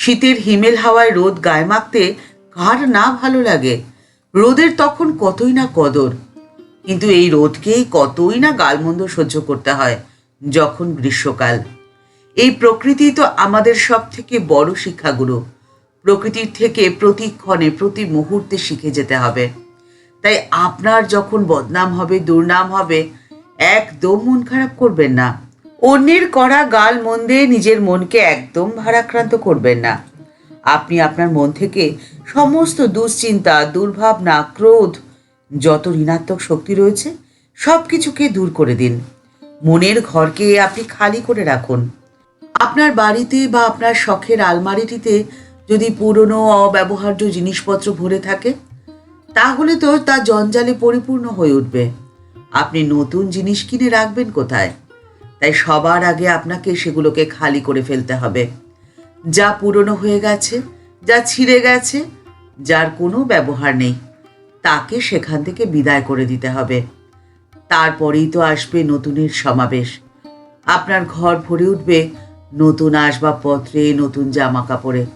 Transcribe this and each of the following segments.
শীতের হিমেল হাওয়ায় রোদ গায়ে মাখতে কার না ভালো লাগে? রোদের তখন কতই না কদর। কিন্তু এই রোদকেই কতই না গালমন্দ সহ্য করতে হয় যখন গ্রীষ্মকাল। এই প্রকৃতি তো আমাদের সব থেকে বড় শিক্ষাগুরু। প্রকৃতির থেকে প্রতিক্ষণে প্রতি মুহূর্তে শিখে যেতে হবে। তাই আপনার যখন বদনাম হবে, দুর্নাম হবে, একদম মন খারাপ করবেন না। অন্যের করা গাল মন্দে নিজের মনকে একদম ভারাক্রান্ত করবেন না। আপনি আপনার মন থেকে সমস্ত দুশ্চিন্তা, দুর্ভাবনা, ক্রোধ, যত ঋণাত্মক শক্তি রয়েছে সব কিছুকে দূর করে দিন। মনের ঘরকে আপনি খালি করে রাখুন। আপনার বাড়িতে বা আপনার শখের আলমারিটিতে যদি পুরনো, অব্যবহার্য জিনিসপত্র ভরে থাকে, তাহলে তো তা জঞ্জালে পরিপূর্ণ হয়ে উঠবে। আপনি নতুন জিনিস কিনে রাখবেন কোথায়? তাই সবার আগে আপনাকে সেগুলোকে খালি করে ফেলতে হবে। যা পুরনো হয়ে গেছে, যা ছিঁড়ে গেছে, যার কোনো ব্যবহার নেই, তাকে সেখান থেকে বিদায় করে দিতে হবে। তারপরেই তো আসবে নতুনের সমাবেশ। আপনার ঘর ভরে উঠবে নতুন আসবাবপত্রে, নতুন জামা কাপড়ে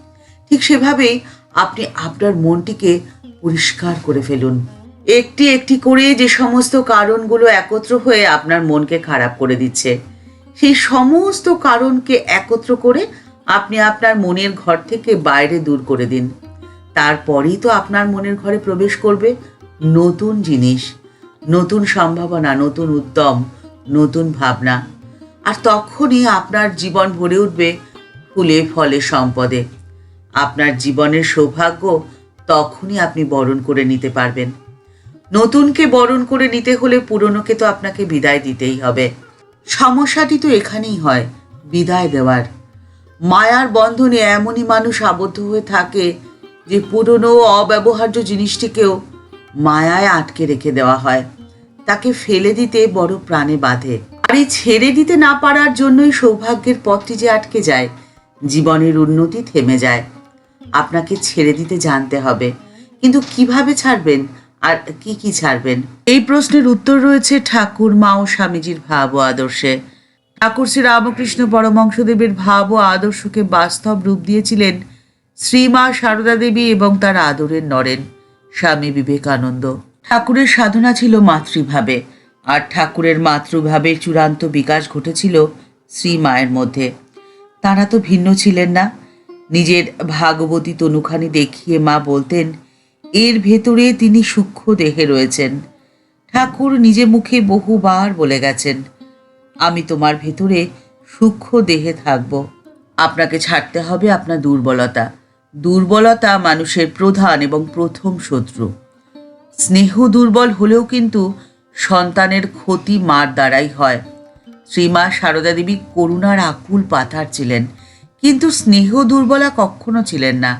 ঠিক সেভাবেই আপনি আপনার মনটিকে পরিষ্কার করে ফেলুন। একটি একটি করে যে সমস্ত কারণগুলো একত্র হয়ে আপনার মনকে খারাপ করে দিচ্ছে। সেই সমস্ত কারণকে একত্র করে আপনি আপনার মনের ঘর থেকে বাইরে দূর করে দিন। তারপরেই তো আপনার মনের ঘরে প্রবেশ করবে নতুন জিনিস, নতুন সম্ভাবনা, নতুন উদ্যম, নতুন ভাবনা। আর তখনই আপনার জীবন ভরে উঠবে ফুলে, ফলে, সম্পদে। আপনার জীবনের সৌভাগ্য তখনই আপনি বরণ করে নিতে পারবেন। নতুনকে বরণ করে নিতে হলে পুরনোকে তো আপনাকে বিদায় দিতেই হবে। সমস্যাটি তো এখানেই হয়, বিদায় দেওয়ার। মায়ার বন্ধনে এমনই মানুষ আবদ্ধ হয়ে থাকে যে পুরনো অব্যবহার্য জিনিসটিকেও মায়ায় আটকে রেখে দেওয়া হয়। তাকে ফেলে দিতে বড় প্রাণে বাঁধে। আর এই ছেড়ে দিতে না পারার জন্যই সৌভাগ্যের পথটি যে আটকে যায়, জীবনের উন্নতি থেমে যায়। আপনাকে ছেড়ে দিতে জানতে হবে। কিন্তু কীভাবে ছাড়বেন? আর কি কি ছাড়বেন? এই প্রশ্নের উত্তর রয়েছে ঠাকুর মা ও স্বামীজির ভাব ও আদর্শে। ঠাকুর শ্রী রামকৃষ্ণ পরমংশদেবের ভাব ও আদর্শকে বাস্তব রূপ দিয়েছিলেন শ্রীমা সারদা দেবী এবং তার আদরের নরেন স্বামী বিবেকানন্দ। ঠাকুরের সাধনা ছিল মাতৃভাবে আর ঠাকুরের মাতৃভাবে চূড়ান্ত বিকাশ ঘটেছিল শ্রী মায়ের মধ্যে। তারা তো ভিন্ন ছিলেন না। নিজের ভাগবতী তনুখানি দেখিয়ে মা বলতেন এর ভেতরে তিনি সূক্ষ্ম দেহে রয়েছেন। ঠাকুর নিজে মুখে বহুবার বলে গেছেন, আমি তোমার ভেতরে সূক্ষ্ম দেহে থাকব। আপনাকে ছাড়তে হবে আপনার দুর্বলতা। দুর্বলতা মানুষের প্রধান এবং প্রথম শত্রু। স্নেহ দুর্বল হলেও কিন্তু সন্তানের ক্ষতি মার দ্বারাই হয়। শ্রীমা সারদা দেবী করুণার আকুল পাথার ছিলেন, কিন্তু স্নেহ দুর্বলা কখনো ছিলেন না।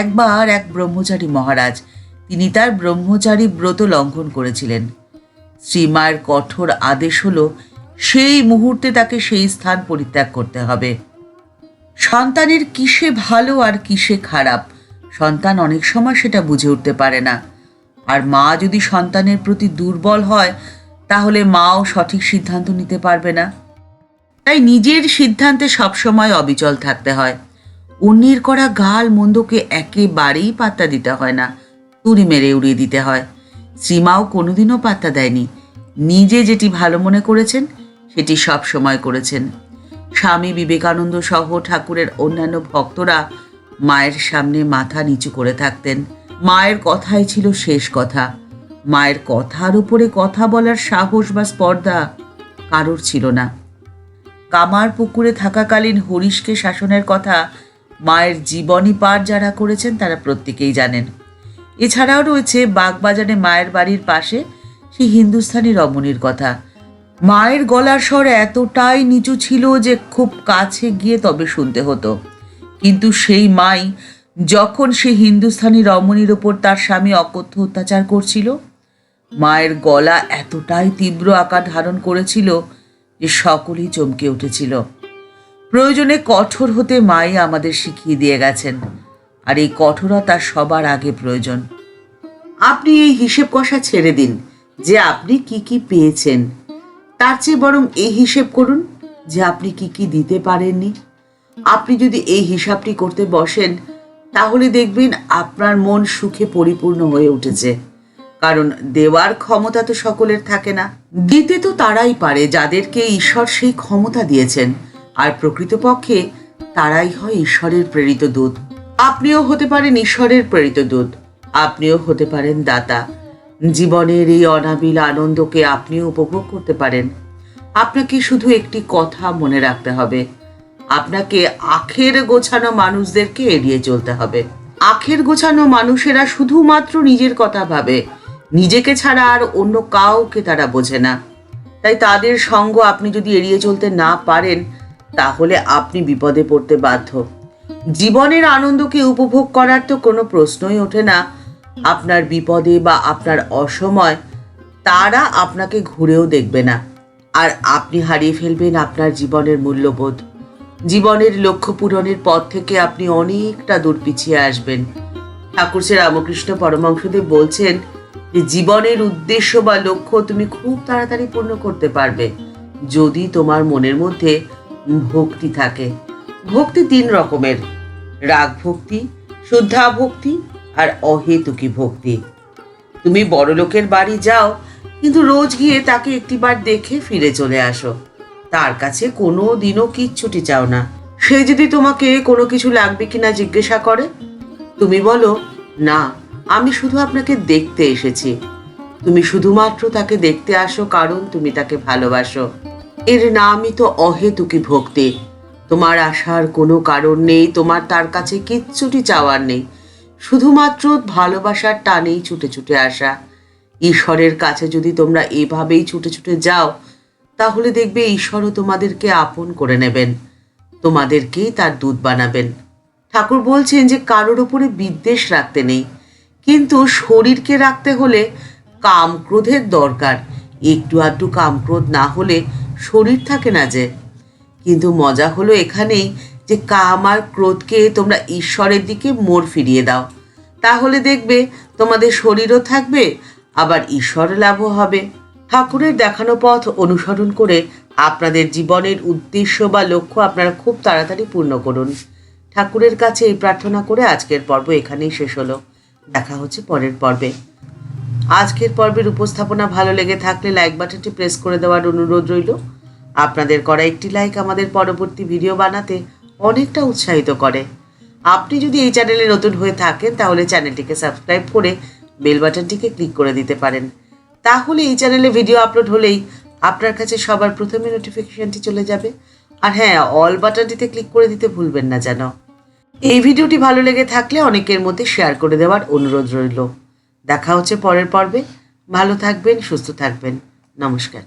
একবার এক ব্রহ্মচারী মহারাজ, তিনি তার ব্রহ্মচারী ব্রত লঙ্ঘন করেছিলেন। শ্রীমায়ের কঠোর আদেশ হলো, সেই মুহূর্তে তাকে সেই স্থান পরিত্যাগ করতে হবে। সন্তানের কিসে ভালো আর কিসে খারাপ, সন্তান অনেক সময় সেটা বুঝে উঠতে পারে না। আর মা যদি সন্তানের প্রতি দুর্বল হয়, তাহলে মাও সঠিক সিদ্ধান্ত নিতে পারবে না। তাই নিজের সিদ্ধান্তে সবসময় অবিচল থাকতে হয়। অন্যের করা গাল মন্দকে একেবারেই পাত্তা দিতে হয় না। তুড়ি মেরে উড়িয়ে দিতে হয়। শ্রীমাও কোনোদিনও পাত্তা দেয়নি। নিজে যেটি ভালো মনে করেছেন, সেটি সব সময় করেছেন। স্বামী বিবেকানন্দ সহ ঠাকুরের অন্যান্য ভক্তরা মায়ের সামনে মাথা নিচু করে থাকতেন। মায়ের কথাই ছিল শেষ কথা। মায়ের কথার উপরে কথা বলার সাহস বা স্পর্ধা কারোর ছিল না। কামার পুকুরে থাকাকালীন হরিশকে শাসনের কথা মায়ের জীবনী পার যারা করেছেন তারা প্রত্যেকেই জানেন। এছাড়াও রয়েছে বাগবাজারে মায়ের বাড়ির পাশে সেই হিন্দুস্থানি রমণীর কথা। মায়ের গলার স্বর এতটাই নিচু ছিল যে খুব কাছে গিয়ে তবে শুনতে হতো। কিন্তু সেই মাই যখন সে হিন্দুস্থানি রমণীর ওপর তার স্বামী অকথ্য অত্যাচার করছিল, মায়ের গলা এতটাই তীব্র আকার ধারণ করেছিল যে সকলেই চমকে উঠেছিল। প্রয়োজনে কঠোর হতে মাই আমাদের শিখিয়ে দিয়ে গেছেন। আর এই কঠোরতা সবার আগে প্রয়োজন। আপনি এই হিসেব কষা ছেড়ে দিন যে আপনি কি কি পেয়েছেন। তার চেয়ে বরং এই হিসেব করুন যে আপনি কি কি দিতে পারেননি। আপনি যদি এই হিসাবটি করতে বসেন, তাহলে দেখবেন আপনার মন সুখে পরিপূর্ণ হয়ে উঠেছে। কারণ দেওয়ার ক্ষমতা তো সকলের থাকে না। দিতে তো তারাই পারে যাদেরকে ঈশ্বর সেই ক্ষমতা দিয়েছেন। আর প্রকৃতপক্ষে তারাই হয় ঈশ্বরের প্রেরিত দূত। আপনিও হতে পারেন ঈশ্বরের প্রেরিত দূত। আপনিও হতে পারেন দাতা। জীবনের এই অনাবিল আনন্দকে আপনিও উপভোগ করতে পারেন। আপনাকে শুধু একটি কথা মনে রাখতে হবে। আপনাকে আখের গোছানো মানুষদেরকে এড়িয়ে চলতে হবে। আখের গোছানো মানুষেরা শুধুমাত্র নিজের কথা ভাবে। নিজেকে ছাড়া আর অন্য কাউকে তারা বোঝে না। তাই তাদের সঙ্গ আপনি যদি এড়িয়ে চলতে না পারেন তাহলে আপনি বিপদে পড়তে বাধ্য। জীবনের আনন্দকে উপভোগ করার তো কোনো প্রশ্নই ওঠে না। আপনার বিপদে বা আপনার অসময় তারা আপনাকে ঘুরেও দেখবে না। আর আপনি হারিয়ে ফেলবেন আপনার জীবনের মূল্যবোধ। জীবনের লক্ষ্য পূরণের পথ থেকে আপনি অনেকটা দূর পিছিয়ে আসবেন। ঠাকুর শ্রী রামকৃষ্ণ পরমাংশদেব বলছেন যে, জীবনের উদ্দেশ্য বা লক্ষ্য তুমি খুব তাড়াতাড়ি পূর্ণ করতে পারবে। যদি তোমার মনের মধ্যে ভক্তি থাকে। ভক্তি তিন রকমের। রাগ ভক্তি শুদ্ধা ভক্তি আর অহেতুকি ভক্তি। তুমি বড় লোকের বাড়ি যাও, কিন্তু রোজ গিয়ে তাকে একটিবার দেখে ফিরে চলে আসো। তার কাছে কোনো দিনও কিচ্ছুটি চাও না। সে যদি তোমাকে কোনো কিছু লাগবে কিনা জিজ্ঞাসা করে, তুমি বলো, না, আমি শুধু আপনাকে দেখতে এসেছি। তুমি শুধুমাত্র তাকে দেখতে আসো কারণ তুমি তাকে ভালোবাসো। এর নামই তো অহেতুকি ভক্তি। তোমার আসার কোনো কারণ নেই, তোমার তার কাছে কিচ্ছুটি চাওয়ার নেই। শুধুমাত্র ভালোবাসার টানেই ছুটে ছুটে আসা। ঈশ্বরের কাছে যদি তোমরা এভাবেই ছুটে ছুটে যাও, তাহলে দেখবে ঈশ্বরও তোমাদেরকে আপন করে নেবেন। তোমাদেরকেই তার দুধ বানাবেন। ঠাকুর বলছেন যে কারোর ওপরে বিদ্বেষ রাখতে নেই। কিন্তু শরীরকে রাখতে হলে কাম ক্রোধের দরকার। একটু আধটু কাম ক্রোধ না হলে শরীর থাকে না যে। কিন্তু মজা হলো এখানেই যে কাম আর ক্রোধকে তোমরা ঈশ্বরের দিকে মোড় ফিরিয়ে দাও। তাহলে দেখবে তোমাদের শরীরও থাকবে, আবার ঈশ্বর লাভও হবে। ঠাকুরের দেখানো পথ অনুসরণ করে আপনাদের জীবনের উদ্দেশ্য বা লক্ষ্য আপনারা খুব তাড়াতাড়ি পূর্ণ করুন। ঠাকুরের কাছে এই প্রার্থনা করে আজকের পর্ব এখানেই শেষ হলো। দেখা হচ্ছে পরের পর্বে। আজকের পর্বের উপস্থাপনা ভালো লেগে থাকলে লাইক বাটনটি প্রেস করে দেওয়ার অনুরোধ রইল। আপনাদের করা একটি লাইক আমাদের পরবর্তী ভিডিও বানাতে অনেকটা উৎসাহিত করে। আপনি যদি এই চ্যানেলে নতুন হয়ে থাকেন, তাহলে চ্যানেলটিকে সাবস্ক্রাইব করে বেল বাটনটিকে ক্লিক করে দিতে পারেন। তাহলে এই চ্যানেলে ভিডিও আপলোড হলেই আপনার কাছে সবার প্রথমে নোটিফিকেশানটি চলে যাবে। আর হ্যাঁ অল বাটনটিতে ক্লিক করে দিতে ভুলবেন না যেন। এই ভিডিওটি ভালো লেগে থাকলে অনেকের মধ্যে শেয়ার করে দেওয়ার অনুরোধ রইল। দেখা হচ্ছে পরের পর্বে। ভালো থাকবেন সুস্থ থাকবেন। নমস্কার।